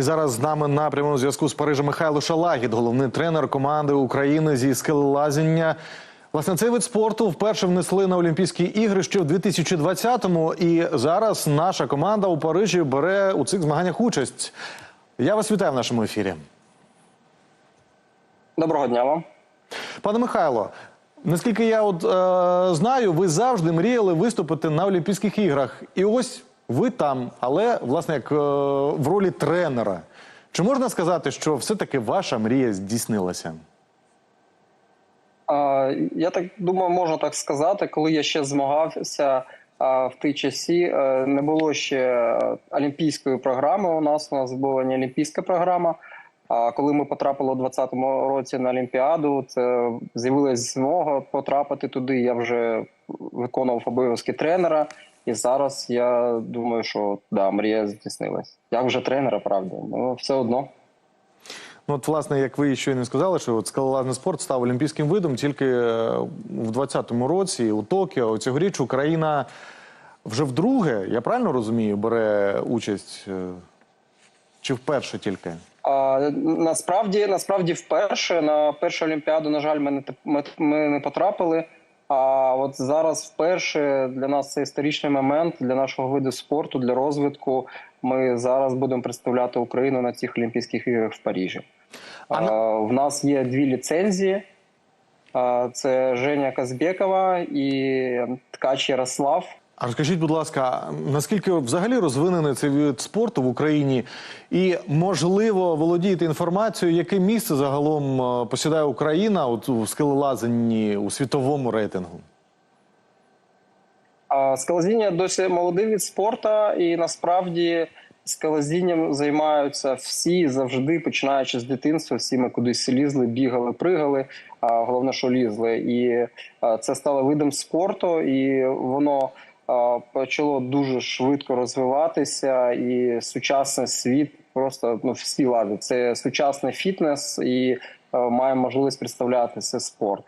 І зараз з нами на прямому зв'язку з Парижем Михайло Шалагід, головний тренер команди України зі скелелазіння. Власне, цей вид спорту вперше внесли на Олімпійські ігри ще в 2020-му, і зараз наша команда у Парижі бере у цих змаганнях участь. Я вас вітаю в нашому ефірі. Доброго дня вам. Пане Михайло, наскільки я от е, знаю, ви завжди мріяли виступити на Олімпійських іграх. І ось ви там, але власне як е, в ролі тренера. Чи можна сказати, що все-таки ваша мрія здійснилася? Я так думаю, можна так сказати, коли я ще змагався в ті часі, е, не було ще олімпійської програми. У нас у нас була не олімпійська програма. А коли ми потрапили у 2020 році на Олімпіаду, це з'явилась змога потрапити туди. Я вже виконував обов'язки тренера, і зараз я думаю, що да, мрія здійснилась. Я вже тренера, правда, ну все одно. Ну, от, власне, як ви щойно сказали, що от скалолазний спорт став олімпійським видом тільки е, в 2020 році у Токіо. Цьогоріч Україна вже вдруге, я правильно розумію, бере участь е, чи вперше тільки? А, насправді, насправді, вперше на першу олімпіаду, на жаль, ми не, ми, ми не потрапили. А от зараз вперше для нас це історичний момент для нашого виду спорту, для розвитку. Ми зараз будемо представляти Україну на цих Олімпійських іграх в Парижі. А А, в нас є дві ліцензії: це Женя Казбекова і Ткач Ярослав. А розкажіть, будь ласка, наскільки взагалі розвинений цей вид спорту в Україні, і можливо володієте інформацією, яке місце загалом е, посідає Україна от у скелелазанні у світовому рейтингу? Скалозіння досі молодий від спорту, і насправді скалозінням займаються всі завжди, починаючи з дитинства. Всі ми кудись лізли, бігали, пригали. А головне, що лізли. І це стало видом спорту, і воно почало дуже швидко розвиватися. І сучасний світ просто ну всі лади. Це сучасний фітнес, і а, маємо можливість представляти це спорт.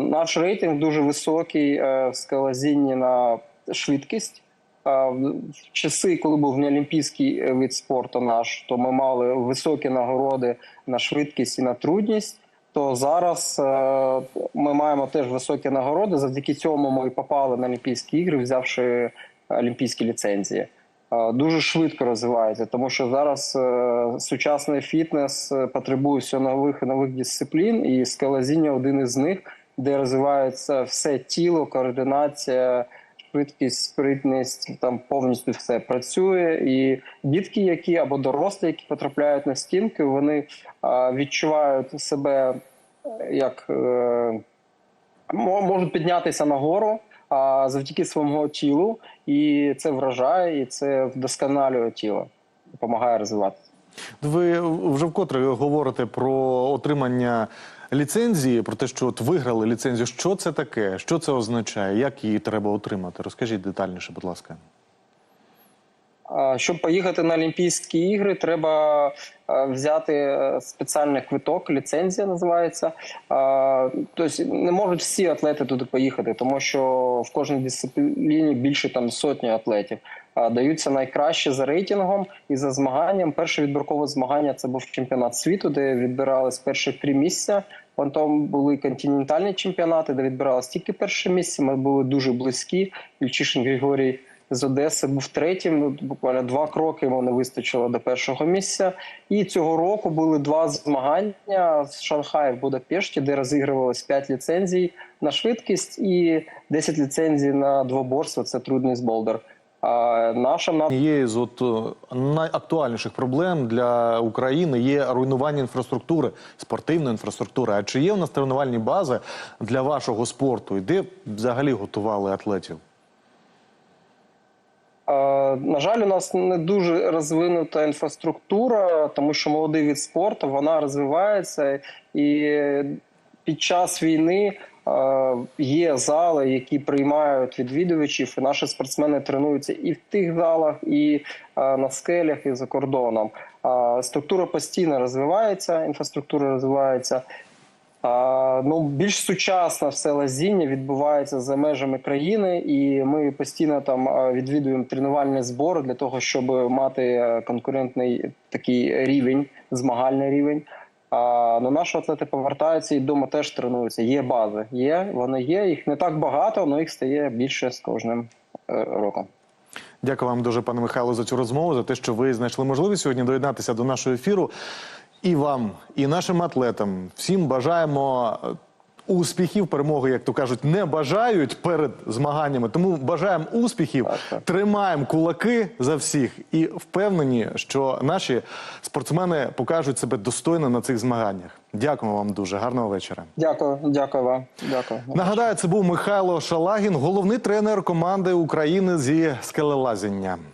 Наш рейтинг дуже високий е, в скалозінні на швидкість. В часи, коли був неолімпійський е, вид спорту наш, то ми мали високі нагороди на швидкість і на трудність. То зараз е, ми маємо теж високі нагороди. Завдяки цьому ми попали на Олімпійські ігри, взявши олімпійські ліцензії. Е, Дуже швидко розвивається, тому що зараз е, сучасний фітнес е, потребує все нових і нових дисциплін, і скалозіння один із них, де розвивається все тіло, координація, швидкість, спритність, там повністю все працює. І дітки, які або дорослі, які потрапляють на стінки, вони відчувають себе е, як. е, можуть піднятися нагору а, завдяки своєму тілу, і це вражає, і це вдосконалює тіло, допомагає розвиватися. Ви вже вкотре говорите про отримання ліцензії, про те, що от виграли ліцензію. Що це таке? Що це означає? Як її треба отримати? Розкажіть детальніше, будь ласка. Щоб поїхати на Олімпійські ігри, треба е, взяти е, спеціальний квиток, ліцензія називається. Тобто не можуть всі атлети туди поїхати, тому що в кожній дисципліні більше там сотні атлетів. Даються найкраще за рейтингом і за змаганням. Перше відбіркове змагання це був чемпіонат світу, де відбирались перші три місця. Потім були континентальні чемпіонати, де відбиралось тільки перше місце. Ми були дуже близькі. Ільчишин Григорій з Одеси був третім. Буквально два кроки йому не вистачило до першого місця. І цього року були два змагання з Шанхаю в Будапешті, де розігрувалось 5 ліцензій на швидкість і 10 ліцензій на двоборство. Це трудний болдер. А наша на з от найактуальніших проблем для України є руйнування інфраструктури, спортивної інфраструктури. А чи є у нас тренувальні бази для вашого спорту? І де взагалі готували атлетів? На жаль, у нас не дуже розвинута інфраструктура, тому що молодий від спорту вона розвивається, і під час війни е, є зали, які приймають відвідувачів. і Наші спортсмени тренуються і в тих залах, і е, на скелях, і за кордоном. Е, Структура постійно розвивається, інфраструктура розвивається. Ну, більш сучасне все лазіння відбувається за межами країни, і ми постійно там е, відвідуємо тренувальні збори для того, щоб мати е, конкурентний такий рівень, змагальний рівень. А ну, наші атлети повертаються і вдома теж тренуються. Є бази, є, вони є. Їх не так багато, але їх стає більше з кожним е, роком. Дякую вам дуже, пане Михайло, за цю розмову, за те, що ви знайшли можливість сьогодні доєднатися до нашого ефіру. І вам, і нашим атлетам всім бажаємо е, успіхів, перемоги, як то кажуть, не бажають перед змаганнями. Тому бажаємо успіхів, тримаємо кулаки за всіх і впевнені, що наші спортсмени покажуть себе достойно на цих змаганнях. Дякуємо вам дуже. Гарного вечора. Дякую, дякую вам. Дякую. Нагадаю, це був Михайло Шалагін, головний тренер команди України зі скелелазіння.